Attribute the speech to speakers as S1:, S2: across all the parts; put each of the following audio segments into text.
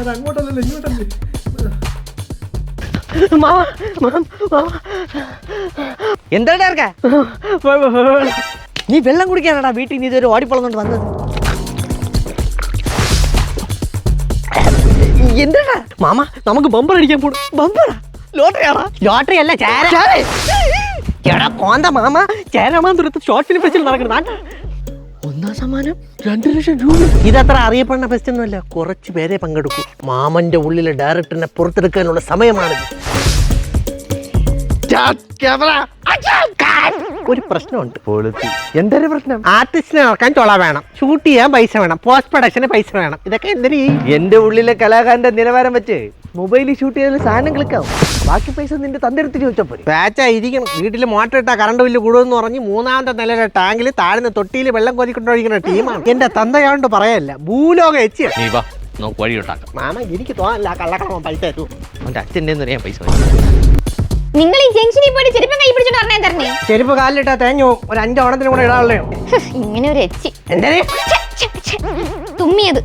S1: അത് അങ്ങോട്ടല്ലല്ലോ ഇങ്ങോട്ടല്ലേ?
S2: എന്താടാ ഇറക്കാ? നീ വെള്ളം കുടിക്കാനാടാ വീട്ടിൽ നീ ഇതൊരു ഓടിപ്പളന്നുകൊണ്ട് വന്നത്? എന്താടാ?
S3: മാമ നമുക്ക് ബമ്പർ അടിക്കാൻ പോണു.
S2: ബമ്പറാ ലോട്ടറിയാടാ
S3: ലോട്ടറി അല്ല ചേര. എടാ കോന്ത മാമ. ചേരാമാന്തുരത്ത് ഷോർട്ട് ഫിലിം ഫെസ്റ്റിവൽ നടക്കുന്നത് ഒന്നാം സമ്മാനം? രണ്ട് ലക്ഷം രൂപ.
S2: ഇതത്ര അറിയപ്പെടുന്ന ഫെസ്റ്റ് ഒന്നുമല്ല കുറച്ച് പേരെ പങ്കെടുക്കൂ. മാമന്റെ ഉള്ളിലെ ഡയറക്ടറിനെ പുറത്തെടുക്കാനുള്ള സമയമാണിത്. ഒരു പ്രശ്നമുണ്ട്.
S3: എന്തൊരു പ്രശ്നം?
S2: ആർട്ടിസ്റ്റിനെ ഇറക്കാൻ ചൊള വേണം. ഷൂട്ട് ചെയ്യാൻ പൈസ വേണം. പോസ്റ്റ് പ്രൊഡക്ഷന് പൈസ വേണം. ഇതൊക്കെ എന്തിനീ
S3: എന്റെ ഉള്ളിലെ കലാകാരന്റെ നിലവാരം വെച്ച്. മൊബൈലിൽ ഷൂട്ട് ചെയ്താൽ സാധനം ക്ലിക്കാവും. ബാക്കി പൈസ നിന്റെ തന്തെടുത്ത് ചോദിച്ചാൽ പോരെ.
S2: പാച്ചായിരിക്കണം വീട്ടിൽ മോട്ടർ ഇട്ടാ കറണ്ട് ബില്ല് കൂടുമെന്ന് പറഞ്ഞ് മൂന്നാമത്തെ നിലയിലെ ടാങ്കിൽ താഴ്ന്ന തൊട്ടിയിൽ വെള്ളം കൊതിക്കൊണ്ടിരിക്കുന്ന ടീമാണ് എന്റെ തന്തയാണ്ട് പറയല്ല ഭൂലോകം എച്ചിയ
S4: നീ വാ നമുക്ക് വഴി ഉണ്ടാക്കാം.
S2: മാമ എനിക്ക് തോന്നല്ല കള്ളക്കടമ പൈസ തരൂ.
S4: അവന്റെ അച്ഛന്റെ അറിയാൻ പൈസ
S5: നിങ്ങൾ ഈ ജംഗ്ഷനിൽ പോയിട്ട് ചെരുപ്പം കൈ പിടിച്ചോണ്ട് പറഞ്ഞേ. തരണേ
S2: ചെരുപ്പ് കാലിലിട്ടാ തേഞ്ഞു ഒരു അഞ്ച് ഓണത്തിന് കൂടെ ഇടാനുള്ളയോ
S5: ഇങ്ങനെ ഒരു എച്ചി.
S2: എന്തേ.
S5: തുമ്മിയത്.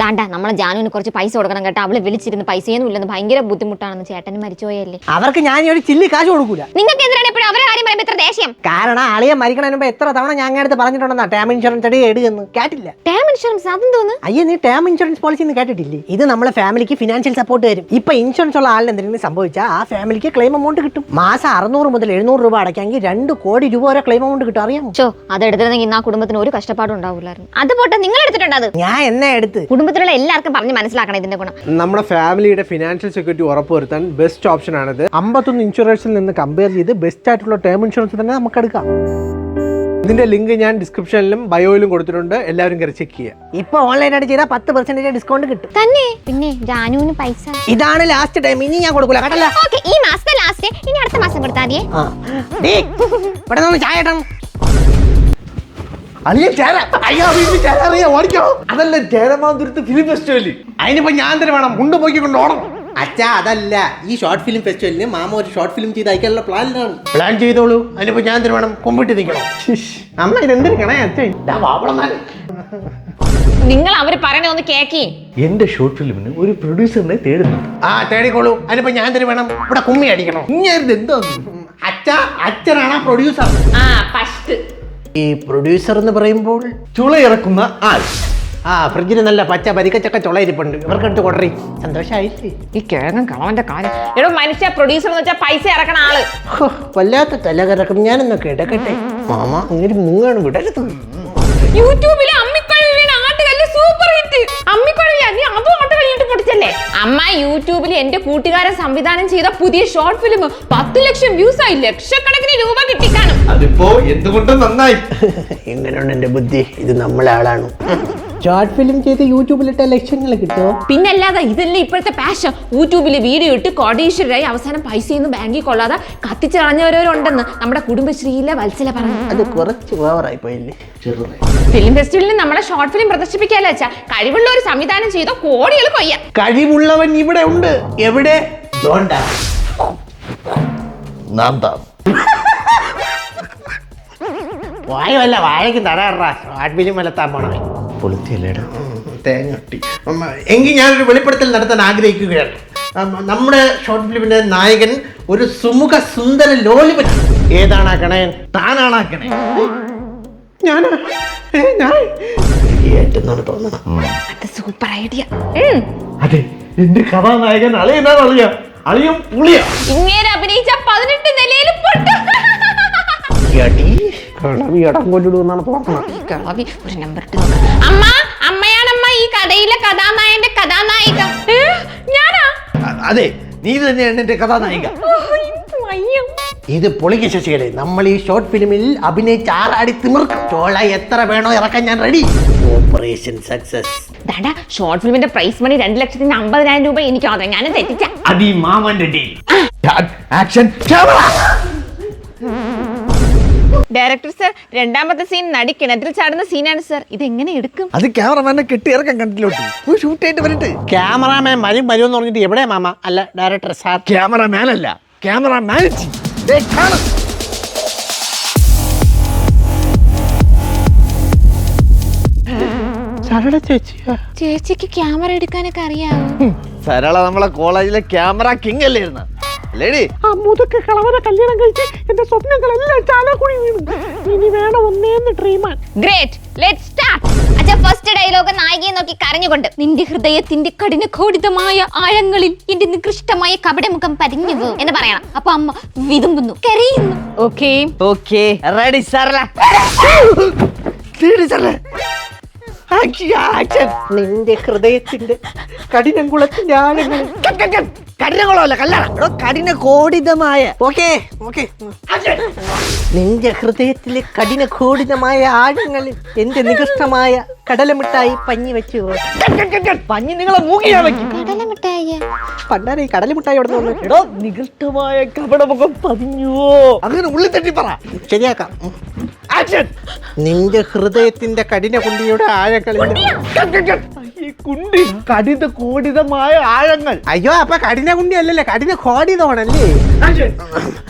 S5: ദാണ്ട നമ്മളെ ജാനുവിന് കുറച്ച് പൈസ കൊടുക്കണം കേട്ടോ. അവൾ വിളിച്ചിരുന്ന്. പൈസയൊന്നും ഇല്ലെന്ന് ഭയങ്കര ബുദ്ധിമുട്ടാണെന്ന് ചേട്ടൻ മരിച്ചുപോയല്ലേ
S2: അവർക്ക് ഞാൻ ഒരു ചില്ലി കാശ് കൊടുക്കൂല.
S5: നിങ്ങൾക്ക് എന്തിനാണ് എപ്പോഴും അവരെ കാര്യം പറയുമ്പോ ഇത്ര ദേഷ്യം.
S2: കാരണം ആളിയെ മരിക്കണതിന് മുമ്പ് എത്ര തവണ ഞാൻ അടുത്ത് പറഞ്ഞിട്ടുണ്ടെന്നാ? ടേം ഇൻഷുറൻസ് അടി എടുക്കുന്നു. കേട്ടില്ല.
S5: ടേം ഇൻഷുറൻസ് അതും തോന്നുന്നു
S2: അയ്യേ നീ ടേം ഇൻഷുറൻസ് പോളിസി എന്ന് കേട്ടിട്ടില്ലേ? ഇത് നമ്മളെ ഫാമിലിക്ക് ഫിനാൻഷ്യൽ സപ്പോർട്ട് തരും. ഇപ്പൊ ഇൻഷുറൻസ് ഉള്ള ആളിന് എന്തെങ്കിലും സംഭവിച്ചാൽ ആ ഫാമിലിക്ക് ക്ലെയിം അമൗണ്ട് കിട്ടും. മാസം അറുന്നൂറ് മുതൽ എഴുന്നൂറ് രൂപ അടയ്ക്കാമെങ്കിൽ രണ്ട് കോടി രൂപ വരെ ക്ലെയിം അമൗണ്ട് കിട്ടും. അറിയാമോ?
S5: ചോ അത് എടുത്തിരുന്നെങ്കിൽ ഇന്ന് ആ കുടുംബത്തിന് ഒരു കഷ്ടപ്പാടും ഉണ്ടാവില്ലായിരുന്നു അത് പോട്ടെ നിങ്ങൾ എടുത്തിട്ടുണ്ട് അത്
S2: ഞാൻ എന്നെ എടുത്ത്
S5: കുടുംബത്തിലുള്ള എല്ലാവർക്കും പറഞ്ഞ് മനസ്സിലാക്കണം ഇതിന്റെ ഗുണം.
S1: നമ്മുടെ ഫാമിലിയുടെ ഫിനാൻഷ്യൽ സെക്യൂരിറ്റി ഉറപ്പുവരുത്താൻ ബെസ്റ്റ് ഓപ്ഷൻ ആണിത്. അമ്പത്തൊന്ന് ഇൻഷുറൻസിൽ നിന്ന് കമ്പയർ ചെയ്ത് ബെസ്റ്റ് ആയിട്ടുള്ള ടേം ഇൻഷുറൻസ് തന്നെ നമുക്ക് എടുക്കാം. ഇതിന്റെ ലിങ്ക് ഞാൻ ഡിസ്ക്രിപ്ഷനിലും ബയോയിലും കൊടുത്തിട്ടുണ്ട്. എല്ലാവരും കയറി ചെക്ക് ചെയ്യുക.
S2: ഇപ്പൊ ഓൺലൈനായിട്ട് ചെയ്താൽ പത്ത് പെർസെന്റേജ് ഡിസ്കൗണ്ട് കിട്ടും.
S5: തന്നെ? പിന്നെ ജാനുവിന് പൈസ.
S2: ഇതാണ് ലാസ്റ്റ് ടൈം ഇനി ഞാൻ കൊടുക്കൂല. കേട്ടല്ല?
S5: ഓക്കേ ഈ മാസത്തെ ലാസ്റ്റ് ഇനി അടുത്ത മാസം കൊടുത്താൽ മതിയേ.
S2: ഇവിടെ നിന്ന് ചായ ഇടണം.
S1: അയ്യോ ചേര അയ്യോ വീട്ടിൽ ചേര അറിയാം. ഓടിക്കോ. അതല്ല ഫിലിം അതിനിപ്പോ ഞാൻ തന്നെ വേണം. മുണ്ട് പോക്കി കൊണ്ട് ഓണം
S2: അച്ഛാ അതല്ല. ഈ ഷോർട്ട് ഫിലിം ഫെസ്റ്റിവലിന് മാമ ഒരു ഷോർട്ട് ഫിലിം ചെയ്ത് അയക്കാനുള്ള പ്ലാനിലാണ്
S1: പ്ലാൻ ചെയ്തോളൂ. അതിനിപ്പോ ഞാൻ തന്നെ വേണം. കൊമ്പിട്ട് നിൽക്കണം.
S2: അമ്മ അച്ഛൻ
S5: നിങ്ങൾ അവർ പറയണ ഒന്ന് കേക്കി.
S3: എന്റെ ഷോർട്ട് ഫിലിമിന് ഒരു പ്രൊഡ്യൂസറിനെ തേടുന്നു
S1: ആ തേടിക്കോളൂ. അതിനിപ്പോ ഞാൻ തന്നെ വേണം. ഇവിടെ കുമ്മി അടിക്കണം. ഇങ്ങനെ എന്തോ
S2: അച്ഛ അച്ഛനാണ് പ്രൊഡ്യൂസർ
S5: ആ ഫസ്റ്റ്
S2: ഈ പ്രൊഡ്യൂസർ എന്ന് പറയുമ്പോൾ
S3: ചുളയിറക്കുന്ന ആൾ.
S2: ആ ഫ്രിഡ്ജിന് നല്ല പച്ച പരിക്കച്ചൊക്കെ ചുളയിരിപ്പുണ്ട്. ഇവർക്കെടുത്ത് കൊടറി സന്തോഷമായില്ലേ
S5: ഈ കിഴങ്ങൻ കളവന്റെ കാര്യം. എടോ മനുഷ്യ പ്രൊഡ്യൂസർ എന്ന് വെച്ചാൽ പൈസ ഇറക്കണ ആൾ.
S2: ഹോ, വല്ലാത്ത തലകറക്കം ഞാനൊന്ന് കിടക്കട്ടെ മാമ ഇങ്ങനെ മുങ്ങാണ് വിടരുത്
S5: യൂട്യൂബിലെ ആട്ടുകല്ല് സൂപ്പർ ഹിറ്റ് അമ്മിക്കഴിയാ നീ അതും ആട്ട് പൊടിച്ചല്ലേ അമ്മ യൂട്യൂബിൽ എന്റെ കൂട്ടുകാരൻ സംവിധാനം ചെയ്ത പുതിയ ഷോർട്ട് ഫിലിം പത്ത് ലക്ഷം വ്യൂസ് ആയി ലക്ഷക്കണക്കിന് രൂപ കിട്ടിക്കാണും
S3: അതിപ്പോ എന്തുകൊണ്ടും നന്നായി.
S2: എങ്ങനെയുണ്ട് എന്റെ ബുദ്ധി? ഇത് നമ്മളെ ആളാണ്. ഷോർട്ട് ഫിലിം ചെയ്ത് യൂട്യൂബിലിട്ട ലക്ഷങ്ങൾ കിട്ടുമോ
S5: പിന്നല്ലാതെ ഇതല്ലേ ഇപ്പോഴത്തെ പാഷൻ യൂട്യൂബിൽ വീഡിയോ ഇട്ട് കോടീശ്വരായി അവസാനം പൈസയൊന്നും ബാങ്കിൽ കൊള്ളാതെ കത്തിച്ച് കളഞ്ഞവരവരുണ്ടെന്ന് നമ്മുടെ കുടുംബശ്രീയിലെ വത്സല പറഞ്ഞു.
S2: അത് കുറച്ച് ഓവറായി പോയില്ലേ?
S5: ഫിലിം ഫെസ്റ്റിവലിൽ നമ്മളെ ഷോർട്ട് ഫിലിം പ്രദർശിപ്പിക്കാല്ലേ വെച്ചാ കഴിവുള്ള ഒരു സംവിധാനം ചെയ്ത കോടികൾ കൊയ്യാം
S1: കഴിവുള്ളവൻ ഇവിടെ ഉണ്ട്. എവിടെ?
S3: നാം താം.
S2: വായുവല്ല വാഴയ്ക്ക് തടാറാ ഷോർട്ട് ഫിലിം വലത്താൻ പോണേ.
S3: പൊളിത്തിയല്ലേടാ.
S1: തേങ്ങട്ടി എങ്കിൽ ഞാനൊരു വെളിപ്പെടുത്തൽ നടത്താൻ ആഗ്രഹിക്കുകയാണ്. നമ്മുടെ ഷോർട്ട് ഫിലിമിന്റെ നായകൻ ഒരു സുമുഖ സുന്ദര ലോലി പറ്റി
S2: ഏതാണ് ആ കണയൻ
S1: താനാണ് ആ കിണേ ഞാനാ? ഏ, ഞാൻ?
S2: ഏറ്റെന്നാണ് തോന്നുന്നത്
S5: അത് സൂപ്പർ ഐഡിയ.
S1: അതെ എന്റെ കഥാനായകൻ അളിയനാണ് അളിയ. അളിയും പുളിയാ.
S5: ഇങ്ങനെ അഭിനയിച്ച പതിനെട്ട് നിലയിൽ പൊട്ടും
S2: കളവി ഇടം കൊല്ലിടുമെന്നാണ് തോന്നുന്നത്
S5: ഈ കിളവി ഒരു നമ്പർ. അമ്മ അമ്മയാണമ്മ ഈ കഥയിലെ കഥാനായകന്റെ കഥാനായിക. ഏ, ഞാനാ?
S1: അതെ നീ തന്നെയാണ് എന്റെ കഥാനായിക.
S5: ഓ, എനിക്ക് വയ്യ.
S2: ഇത് പൊളിക്ക് ശശികളെ നമ്മൾ ഈ ഷോർട്ട് ഫിലിമിൽ അഭിനയിച്ച ആറാടി തിമിർക്കും. ചോള എത്ര വേണോ ഇറക്കാൻ ഞാൻ റെഡി ഓപ്പറേഷൻ സക്സസ്
S5: ദാടാ ഷോർട്ട് ഫിലിമിന്റെ പ്രൈസ് മണി രണ്ട് ലക്ഷത്തിന് അമ്പതിനായിരം രൂപ എനിക്ക്. ഞാൻ തെറ്റിച്ച.
S1: അതി മാമന്റെ ഡീൽ
S3: ആക്ഷൻ
S5: ഡയറക്ടർ സർ രണ്ടാമത്തെ സീൻ നടി കിണറ്റിൽ ചാടുന്ന സീനാണ് സർ. ഇത് എങ്ങനെ എടുക്കും?
S1: അത് ക്യാമറമാനെ കെട്ടി ഇറക്കാൻ കണ്ടിലോട്ട് പോയി ഷൂട്ട് ചെയ്തിട്ട് വരട്ടെ.
S2: ക്യാമറാമാൻ വരും എന്ന് പറഞ്ഞിട്ട് എവിടെ മാമ? അല്ല ഡയറക്ടർ സാർ.
S1: ക്യാമറമാൻ അല്ല ക്യാമറ മാനേജ് കാണും. സരള ചേച്ചിയാ
S5: ചേച്ചിക്ക് ക്യാമറ എടുക്കാനൊക്കെ അറിയാമോ
S4: സരള നമ്മളെ കോളേജിലെ ക്യാമറ കിങ് അല്ലായിരുന്ന അല്ലേടി?
S1: ആ മുതുക്ക് കളവനെ കല്യാണം കഴിച്ച് എന്റെ സ്വപ്നങ്ങളെല്ലാം ചാലക്കുടി വീണു ഇനി വേണം ഒന്നേന്ന് ഡ്രീമാൻ
S5: ഗ്രേറ്റ് ലെറ്റ് സ്റ്റാർട്ട് അച്ഛ ഫസ്റ്റ് ഡയലോഗ് നായികയെ നോക്കി കരഞ്ഞുകൊണ്ട് നിന്റെ ഹൃദയത്തിന്റെ കഠിന ഘോടിതമായ ആഴങ്ങളിൽ എന്റെ നികൃഷ്ടമായ കപടമുഖം പരിഞ്ഞു പോ എന്ന് പറയണം. അപ്പൊ അമ്മ വിതുമ്പുന്നു. കരയുന്നു. Okay
S4: okay ready Sarala Sarala action
S2: നിന്റെ ഹൃദയത്തിന്റെ കഠിനംകുളത്തിന്റെ ആഴങ്ങളിൽ
S4: കഠിനകുളമല്ല കല്ലാണ്
S2: കഠിന കോടിതമായ ഓക്കെ ഓക്കെ. നിന്റെ ഹൃദയത്തിലെ കഠിന കോടിതമായ ആഴങ്ങളിൽ എന്റെ നികൃഷ്ടമായ കടലമിട്ടായി പഞ്ഞി വെച്ചു.
S4: പഞ്ഞി നിങ്ങളെ വെക്കും.
S2: പണ്ടാരെ ഈ കടലമിട്ടായി അവിടെ നിന്ന്
S4: എടോ നികൃഷ്ടമായ കപടമുഖം പതിഞ്ഞുവോ? അങ്ങനെ ഉള്ളിൽ തട്ടി പറ
S2: ശരിയാക്കാം.
S4: ആക്ഷൻ
S2: നിന്റെ ഹൃദയത്തിന്റെ കഠിന കുണ്ടിയുടെ
S4: ഈ കുണ്ടി കടിത കോടിതമായ ആഴങ്ങൾ.
S2: അയ്യോ അപ്പൊ കഠിന കുണ്ടി അല്ലല്ലേ കഠിന കോടിതമാണല്ലേ?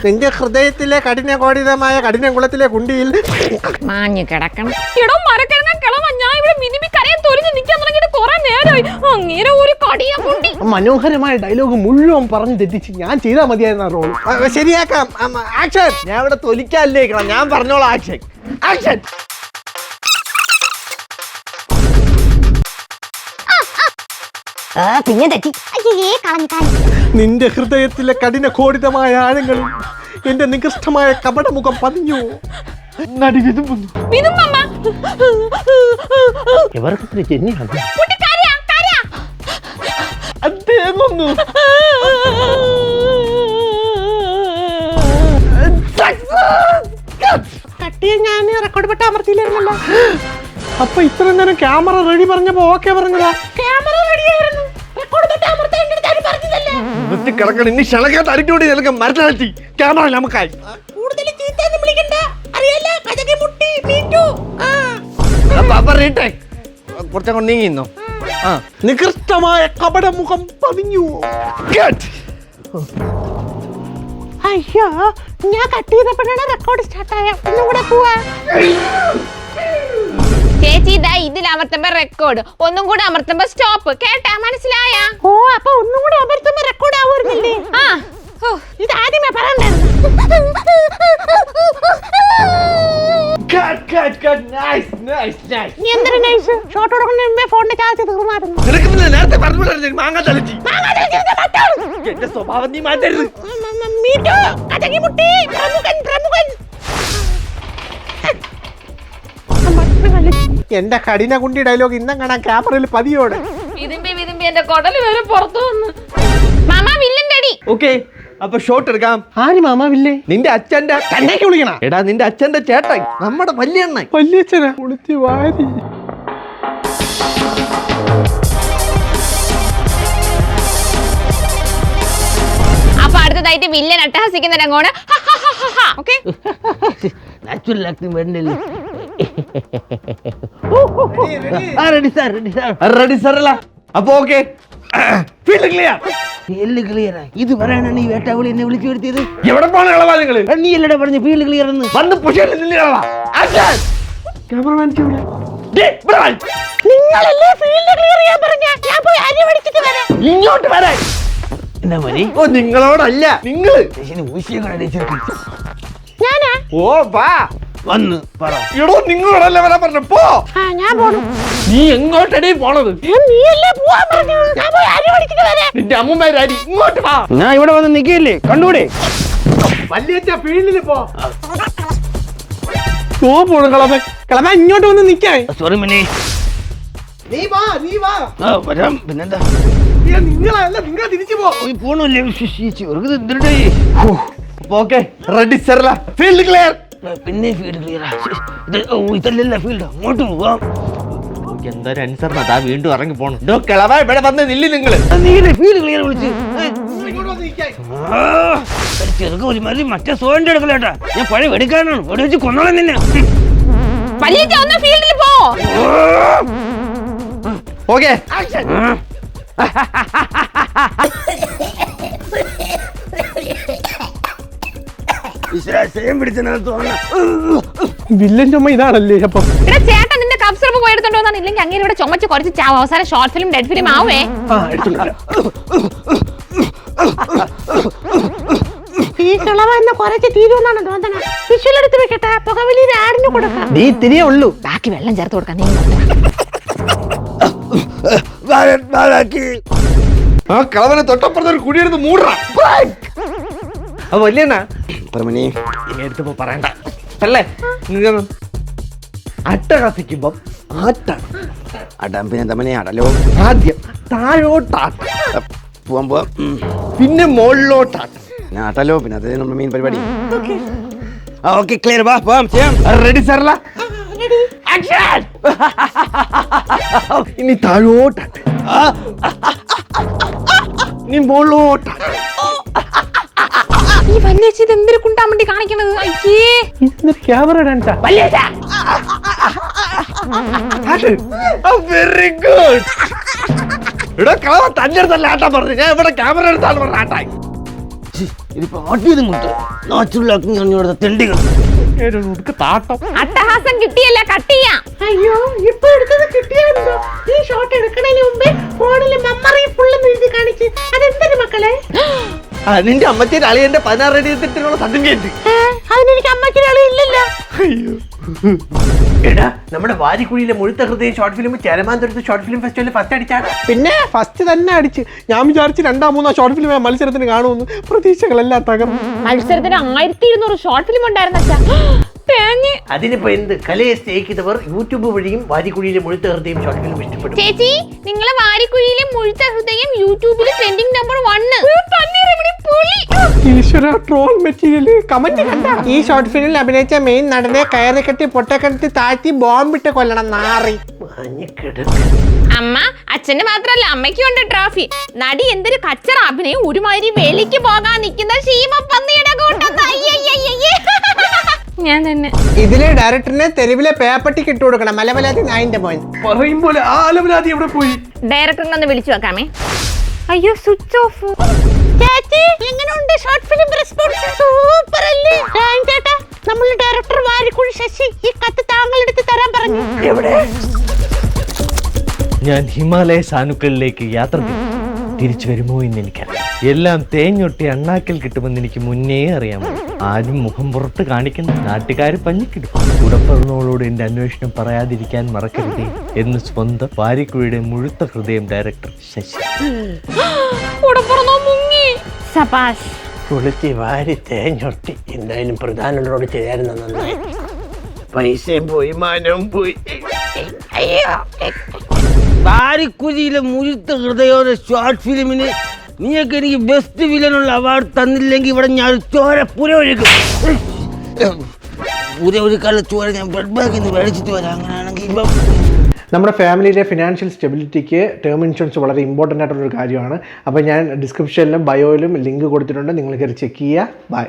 S2: നിന്റെ ഹൃദയത്തിലെ കഠിന കോടിതമായ കഠിന കുളത്തിലെ കുണ്ടിയിൽ
S5: മാഞ്ഞു കിടക്കണം. എടോ മരക്കിഴങ്ങ കിളവ. ഞാൻ ഇവിടെ മിനിമി കരയാൻ തൊരിഞ്ഞ് നിൽക്കാൻ തുടങ്ങിയിട്ട് കുറെ നേരമായി. അങ്ങനെ ഒരു കടിയ കുണ്ടി.
S1: മനോഹരമായ ഡയലോഗ് മുഴുവൻ പറഞ്ഞു തെറ്റിച്ച് ഞാൻ ചെയ്താൽ മതിയായിരുന്ന റോൾ.
S2: ശരിയാക്കാം. ആക്ഷൻ.
S4: ഞാൻ ഇവിടെ തൊലിക്കാല്ലേ ഞാൻ പറഞ്ഞോളാം ആക്ഷൻ. ആക്ഷൻ.
S2: പിന്നെ തെറ്റി.
S1: നിന്റെ ഹൃദയത്തിലെ കഠിന കോടിതമായ ആഴങ്ങൾ എന്റെ നികൃഷ്ടമായ കപടമുഖം പതിഞ്ഞു. നടി വിതുമ്പുന്നു.
S5: വിതുമ്പമ്മ.
S1: ഇവർക്ക് ജെന്നിയാണ്?
S5: കുട്ടി കരയാ കരയാ.
S1: തേങ്ങുന്നു കട്ടിയെ ഞാൻ റെക്കോർഡ് പെട്ട അമർത്തിയില്ലായിരുന്നല്ലോ അപ്പൊ ഇത്ര നേരം ക്യാമറ റെഡി പറഞ്ഞപ്പോ ഓക്കെ പറഞ്ഞതാ ക്യാമറ റെഡിയായിരുന്നു റെക്കോർഡ് പെട്ട അമർത്താൻ
S4: കിടക്കണം ഇനി നിനക്ക് മരത്തിലെത്തി ക്യാമറ നമുക്കായി.
S2: കൂടുതൽ ചീത്തയൊന്നും വിളിക്കണ്ട. അറിയാലോ കഥകി മുട്ടി മീറ്റു.
S4: ആ. കുറച്ചങ്ങോട്ട് നീങ്ങിന്നോ ആ
S1: നികൃഷ്ടമായ കപടമുഖം പതിഞ്ഞു.
S2: അയ്യോ ഞാൻ കട്ട് ചെയ്തപ്പോഴാണ് റെക്കോർഡ് സ്റ്റാർട്ടായ ഒന്നും കൂടെ പോവാ.
S5: ചേച്ചി ഇതാ ഇതിൽ അമർത്തുമ്പോ റെക്കോർഡ് ഒന്നും കൂടെ അമർത്തുമ്പോ സ്റ്റോപ്പ് കേട്ടാ? മനസ്സിലായ?
S2: ഓ അപ്പൊ ഒന്നും കൂടെ അമർത്തുമ്പോ റെക്കോർഡ് ആവുന്നില്ലേ
S5: ആ.
S2: ഇത് ആദ്യമേ പറയണ്ടായിരുന്നു.
S4: Cut cut cut nice nice എന്റെ
S1: കഠിന കുണ്ടി ഡയലോഗ് ഇന്നും കാണാൻ ക്യാമറയിൽ പതിയോടെ.
S5: വിതുമ്പി വിതുമ്പി എന്റെ കൊടൽ വരെ പുറത്തു വന്ന്. മാമ വില്ലന്റെ അടി
S4: ഓക്കെ അപ്പൊ ഷോട്ട് എടുക്കാം.
S1: ആര് മാമാവില്ലേ
S4: നിന്റെ അച്ഛന്റെ
S1: തന്നേക്ക് വിളിക്കണ?
S4: എടാ നിന്റെ അച്ഛന്റെ ചേട്ടൻ. നമ്മുടെ വലിയ അണ്ണൻ.
S1: വല്യച്ഛനാ? കുളിച്ച് വാരി.
S5: അപ്പൊ അടുത്തതായിട്ട് വില്ലൻ അട്ടഹസിക്കുന്ന രംഗമാണ് ഓക്കെ
S3: നാച്ചുറൽ ആക്ടിങ് വേണ്ടല്ലേ ready sir ready sir
S4: ready അപ്പൊ ഓക്കെ ഫീൽഡ് ക്ലിയർ
S3: ഫീൽഡ് ക്ലിയറാ ഇത് പറയാനാണ് നീ വേട്ടാവിളി എന്നെ വിളിച്ചു വരുത്തിയത്?
S4: എവിടെ പോണ കളവാ
S3: നിങ്ങൾ നീ അല്ലടാ പറഞ്ഞു ഫീൽഡ് ക്ലിയർ എന്ന്.
S4: വന്ന് പുഷയിൽ നിന്ന് കളവാ
S1: ക്യാമറമാൻ
S4: ഡേ, ഇവിടെ. വാ.
S2: നിങ്ങളല്ലേ ഫീൽഡ് ക്ലിയർ ചെയ്യാൻ പറഞ്ഞ? ഞാൻ പോയി അരി പഠിച്ചിട്ട് വരാം.
S4: ഇങ്ങോട്ട് വരാൻ.
S3: എന്നാ മതി
S4: ഓ നിങ്ങളോടല്ല.
S3: നിങ്ങൾ. ഊശിയെ
S2: ഞാനാ?
S4: ഓ വാ.
S3: വന്ന് പറ.
S4: എടോ നിങ്ങളോടല്ല വരാൻ പറഞ്ഞു? പോ.
S2: ആ ഞാൻ പോണു.
S4: നീ എങ്ങോട്ടടി പോണത്?
S2: നീയല്ലേ പോവാൻ പറഞ്ഞു? ഞാൻ പോയി അരി പഠിച്ചിട്ട് വരാം.
S4: നിന്റെ അമ്മമാരി ഇങ്ങോട്ട് വാ.
S3: ഞാൻ ഇവിടെ വന്ന് നിൽക്കില്ലേ കണ്ടൂടെ
S1: വല്യച്ഛ ഫീൽഡിൽ പോ. പോ പോണു കളമൻ കളമൻ ഇങ്ങോട്ട് വന്ന് നിക്കാൻ
S3: സോറി മിനി.
S1: നീ വാ നീ വാ.
S3: ആ വരാം. പിന്നെന്താ?
S1: നിങ്ങളല്ല നിങ്ങൾ തിരിച്ചു പോ.
S3: പോണില്ലേ എന്തിരടേ
S4: ഓക്കെ. റെഡി സാറല്ല ഫീൽഡ് ക്ലിയർ
S3: പിന്നെ ഫീൽഡ് ക്ലിയറാ ഇത് ഓ ഇതല്ലല്ല ഫീൽഡ് അങ്ങോട്ട് പോവാം.
S4: എന്തൊരു അനുസരണം അതാ വീണ്ടും ഇറങ്ങി പോണം. ഡോ കിളവ ഇവിടെ വന്ന് നില്ല് നിങ്ങൾ.
S3: നീ ഫീൽഡ് ക്ലിയർ വിളിച്ച്. ചെറുക്ക് ഒരു മാതിരി മറ്റേ സോന്റെ എടുക്കലേട്ടാ ഞാൻ പഴയ വെടിക്കാനാണ് വെടി വെച്ച് കൊന്നോളാം നിന്നെ.
S5: ഫീൽഡിൽ പോ.
S4: ഓക്കെ.
S3: വിശ്വാസം പിടിച്ചെന്നാ തോന്നുന്നു.
S1: വില്ലൻ അമ്മ ഇതാണല്ലേ അപ്പം.
S5: ഇവിടെ ചേട്ടൻ നിന്റെ കഫ സിറപ്പ് പോയി എടുത്തോണ്ട് വന്നാണ് ഇല്ലെങ്കിൽ അങ്ങനെ ഇവിടെ ചുമച്ച് കുറച്ച് ചാവും അവസാനം ഷോർട്ട് ഫിലിം ഡെഡ് ഫിലിം ആവേ.
S6: ഈ കിളവ എന്നെ കുറച്ച് തീരുമെന്നാണ് തോന്നണ വിഷലെടുത്ത് വെക്കട്ടെ പുകവലി ആടിന് കൊടുക്കാം.
S2: നീ ഇത്തിരിയേ ഉള്ളൂ.
S5: ബാക്കി വെള്ളം ചേർത്ത് കൊടുക്കാൻ നീ.
S4: ആ കളവനെ തൊട്ടപ്പുറത്ത് ഒരു കുടിയെടുത്ത് മൂടാ
S2: അത് വലിയ
S4: പ്രമണി
S2: എടുത്തപ്പോ പറയണ്ട. അല്ലേ? അട്ട അട്ടഹസിക്കുമ്പം ആട്ട.
S4: അടാം പിന്നെ തമ്മനെ
S2: ആദ്യം താഴോട്ടാട്ട.
S4: പോവാൻ പോവാം
S2: പിന്നെ മുകളിലോട്ടാട്ട.
S4: പിന്നെ അടലോ പിന്നെ അതേ നമ്മുടെ മെയിൻ പരിപാടി. ഓക്കെ. ക്ലിയർ വാ പോവാം ചെയ്യാം.
S2: റെഡി സാറല്ല? ഇനി താഴോട്ടാട്ട്. ഇനി മുകളിലോട്ടാട്ട്.
S5: ഈ വല്യേച്ചി ഇത് എന്തൊരു കുണ്ടാൻ വേണ്ടി കാണിക്കണത്? അയ്യേ.
S2: ഇതൊരു ക്യാമറ ഡാൻസാ
S4: വെരി ഗുഡ് എടാ കളവ തന്റെ അടുത്തല്ല ആട്ടാൻ പറഞ്ഞു ഞാൻ ഇവിടെ ക്യാമറ എടുത്താണ് പറഞ്ഞ ആട്ടായി. ഇതിപ്പോ ആട്ടിയതും കൊണ്ട് നാച്ചുറൽ ആക്കി കൊടുത്ത തെണ്ടികൾ
S5: അട്ടഹാസം കിട്ടിയല്ല കട്ട് ചെയ്യാം.
S6: അയ്യോ ഇപ്പൊ എടുത്തത് കിട്ടിയായിരുന്നോ ഈ ഷോട്ട് എടുക്കണതിന് മുമ്പേ ഫോണിൽ മെമ്മറി ഫുള്ള് എഴുതി കാണിച്ച്. അതെന്തൊരു മക്കളെ?
S4: നിന്റെ അമ്മച്ചേരി പതിനാറ് അടി തെറ്റിനുള്ള സത്യം കേട്ട്.
S6: ഏ, അതിനെനിക്ക് ഇല്ലല്ലോ.
S2: എടാ നമ്മുടെ വാരിക്കുഴിയിലെ മുഴുത്ത ഹൃദയം ഷോർട്ട് ഫിലിം ചേരമാന്തരത്ത് ഷോർട്ട് ഫിലിം ഫെസ്റ്റിവലിൽ ഫസ്റ്റ് അടിച്ചാണ് പിന്നെ ഫസ്റ്റ് തന്നെ അടിച്ച്. ഞാൻ വിചാരിച്ച് രണ്ടാം മൂന്നോ ഷോർട്ട് ഫിലിം മത്സരത്തിന് കാണുമെന്ന് പ്രതീക്ഷകളെല്ലാം തകർന്നു.
S5: മത്സരത്തിന് ആയിരത്തി ഇരുന്നൂറ് ഷോർട്ട് ഫിലിം ഉണ്ടായിരുന്ന തേങ്ങി
S2: അതിനിപ്പോ എന്ത്? കലയെ സ്നേഹിക്കുന്നവർ യൂട്യൂബ് വഴിയും വാരിക്കുഴിയിലെ മുഴുത്ത ഹൃദയം ഷോർട്ട് ഫിലിം ഇഷ്ടപ്പെടും.
S5: ചേച്ചി നിങ്ങളെ വാരിക്കുഴിയിലെ മുഴുത്ത ഹൃദയം യൂട്യൂബിൽ ട്രെൻഡിങ് നമ്പർ വണ്ണ്
S2: ഈശ്വര ട്രോൾ മെറ്റീരിയൽ കമന്റ് കണ്ട ഈ ഷോർട്ട് ഫിലിമിൽ അഭിനയിച്ച മെയിൻ നടനെ കയറി കെട്ടി പൊട്ടക്കെട്ടി താഴ്ത്തി ബോംബിട്ട് കൊല്ലണം നാറി.
S5: അമ്മ അച്ഛന് മാത്രല്ല അമ്മയ്ക്കും ഉണ്ട് ട്രോഫി. നടി എന്തൊരു കച്ചറ അഭിനയം ഒരുമാതിരി വേലിക്ക് പോകാൻ നിൽക്കുന്ന അയ്യയ്യയ്യയ്യേ. ഞാൻ തന്നെ.
S2: ഇതിലെ ഡയറക്ടറിന് തെരുവിലെ പേപ്പട്ടിക്ക് ഇട്ട് കൊടുക്കണം. മലമലാതി നായിന്റെ മോൻ.
S4: പറയും പോലെ ആ അലവലാതി എവിടെ പോയി?
S5: ഡയറക്ടറിനെ ഒന്ന് വിളിച്ചു വെക്കാമേ അയ്യോ സ്വിച്ച് ഓഫ്
S6: ചേച്ചി എങ്ങനെയുണ്ട്? ഷോർട്ട് ഫിലിം റെസ്പോൺസ് സൂപ്പർ അല്ലേ? ചേട്ടാ നമ്മൾ ഡയറക്ടർ വാരിക്കുഴി ശശി ഈ കത്ത് താങ്കൾ എടുത്ത് തരാൻ പറഞ്ഞു. എവിടെ?
S7: ഞാൻ ഹിമാലയ സാനുക്കളിലേക്ക് യാത്ര തിരിച്ചു. തിരിച്ചു വരുമോ എന്ന് എനിക്കറിയാം എല്ലാം തേഞ്ഞൊട്ടി അണ്ണാക്കിൽ കിട്ടുമെന്ന് എനിക്ക് മുന്നേ അറിയാമോ? ആരും മുഖം പുറത്ത് കാണിക്കുന്ന നാട്ടുകാർ പഞ്ഞിക്കിടും. ഉടപ്പറന്നോളോട് എന്റെ അന്വേഷണം പറയാതിരിക്കാൻ മറക്കരുതേ എന്ന് സ്വന്തം വാരിക്കുഴിയുടെ മുഴുത്ത ഹൃദയം ഡയറക്ടർ ശശി.
S5: സപാഷ്
S2: കുളിച്ച് വാരി തേഞ്ഞൊട്ടി എന്തായാലും പ്രധാനോട് ചെയ്യായിരുന്നു നന്നായി. പൈസയും പോയി മാനവും പോയി.
S8: വാരിക്കുഴിയിലെ മുഴുത്ത ഹൃദയോടെ ഷോർട്ട് ഫിലിമിന് നീയൊക്കെ എനിക്ക് ബെസ്റ്റ് വില്ലനുള്ള അവാർഡ് തന്നില്ലെങ്കിൽ ഇവിടെ ഞാൻ ചോര പുര ഒഴുക്കും പുര ഒഴുക്കാനുള്ള ചോര ഞാൻ ബ്ലഡ് ബാഗിൽ നിന്ന് മേടിച്ചിട്ട് വരാം. അങ്ങനെയാണെങ്കിൽ ഇപ്പം
S2: നമ്മുടെ ഫാമിലിയുടെ ഫിനാൻഷ്യൽ സ്റ്റെബിലിറ്റിക്ക് ടേം ഇൻഷുറൻസ് വളരെ ഇമ്പോർട്ടന്റ് ആയിട്ടുള്ളൊരു കാര്യമാണ്. അപ്പോൾ ഞാൻ ഡിസ്ക്രിപ്ഷനിലും ബയോയിലും ലിങ്ക് കൊടുത്തിട്ടുണ്ട്. നിങ്ങൾക്കത് ചെക്ക് ചെയ്യുക. ബൈ